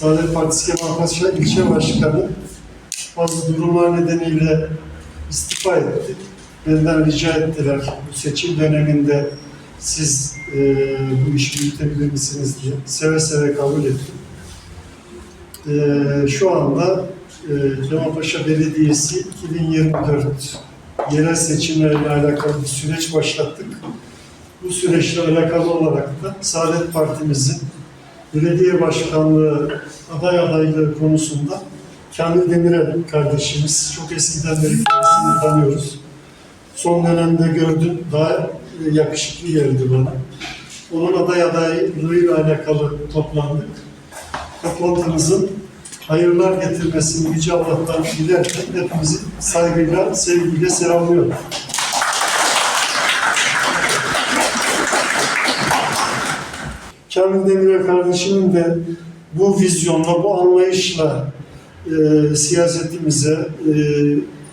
Saadet Partisi Kemalpaşa ilçe başkanı bazı durumlar nedeniyle istifa etti. Benden rica ettiler bu seçim döneminde siz e, bu işi yürütebilir misiniz diye. Seve seve kabul ettim. E, şu anda e, Kemalpaşa Belediyesi 2024 yerel seçimlerle alakalı bir süreç başlattık. Bu süreçle alakalı olarak da Saadet Partimizin belediye başkanlığı aday adaylığı konusunda Kamil Demirel kardeşimiz çok eskiden beri kendisini tanıyoruz. Son dönemde gördüm daha yakışıklı geldi bana. Onun aday adaylığıyla alakalı toplandık. Toplantımızın hayırlar getirmesini Yüce Allah'tan dilerken hepimizi saygıyla, sevgiyle selamlıyorum. Kamil Demirel kardeşimin de bu vizyonla, bu anlayışla e, siyasetimize, e,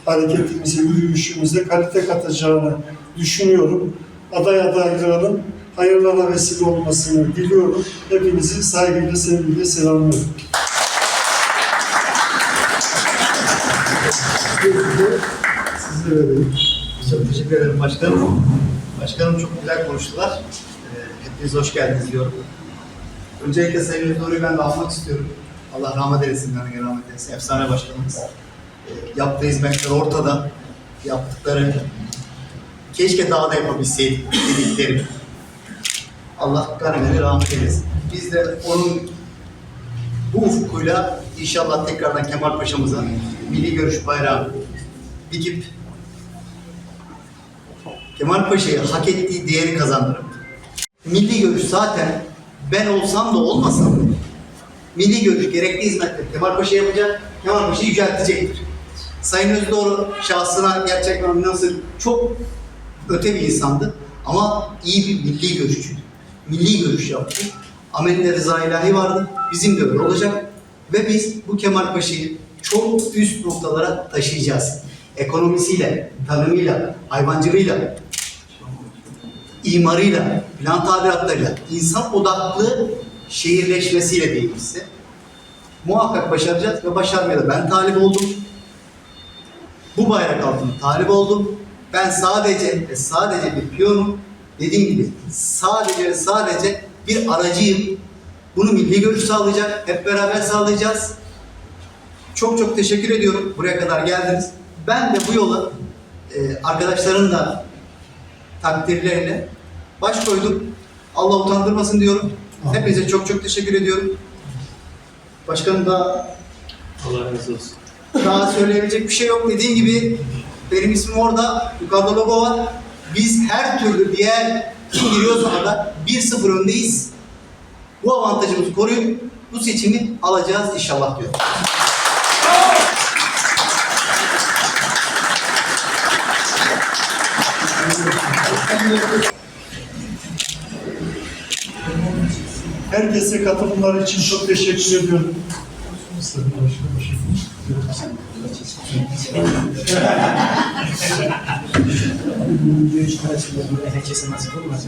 hareketimize, yürüyüşümüze kalite katacağını düşünüyorum. Aday adaylarının hayırlara vesile olmasını diliyorum. Hepinizi saygıyla, sevgiyle selamlıyorum. Size vereyim. Çok teşekkür ederim başkanım. Başkanım çok güzel konuştular. Ee, Hepiniz hoş geldiniz diyorum. Öncelikle Sayın Doğru'yu ben de almak istiyorum. Allah rahmet eylesin, ben de rahmet eylesin. Efsane başkanımız. Ee, Yaptığı hizmetler ortada. Yaptıkları keşke daha da yapabilseydik dediklerim. Allah gani rahmet eylesin. Biz de onun bu ufkuyla inşallah tekrardan Kemal Paşa'mıza milli görüş bayrağı dikip Kemal Paşa'ya hak ettiği değeri kazandırıp milli görüş zaten ben olsam da olmasam da milli görüş gerekli hizmetleri Kemal Paşa yapacak, Kemal Paşa yüceltecektir. Sayın Özdoğru şahsına gerçekten nasıl çok öte bir insandı ama iyi bir milli görüşçüydü. Milli görüş yaptı. Ahmet'le Rıza İlahi vardı. Bizim de öyle olacak. Ve biz bu Kemal Paşa'yı çok üst noktalara taşıyacağız. Ekonomisiyle, tarımıyla, hayvancılığıyla, imarıyla, plan tadilatlarıyla, insan odaklı şehirleşmesiyle size. Muhakkak başaracağız ve başarmaya da ben talip oldum. Bu bayrak altında talip oldum. Ben sadece ve sadece bir piyonum. Dediğim gibi sadece sadece bir aracıyım. Bunu milli görüş sağlayacak, hep beraber sağlayacağız. Çok çok teşekkür ediyorum. Buraya kadar geldiniz. Ben de bu yola e, arkadaşların da takdirleriyle baş koydum. Allah utandırmasın diyorum. Hepinize çok çok teşekkür ediyorum. Başkanım da Allah razı olsun. daha söyleyebilecek bir şey yok. Dediğim gibi benim ismim orada. Yukarıda logo var. Biz her türlü diğer kim giriyorsa orada 1-0 öndeyiz. Bu avantajımızı koruyup bu seçimi alacağız inşallah diyorum. Herkese katılımları için çok teşekkür ediyorum. Herkese nasip olmaz.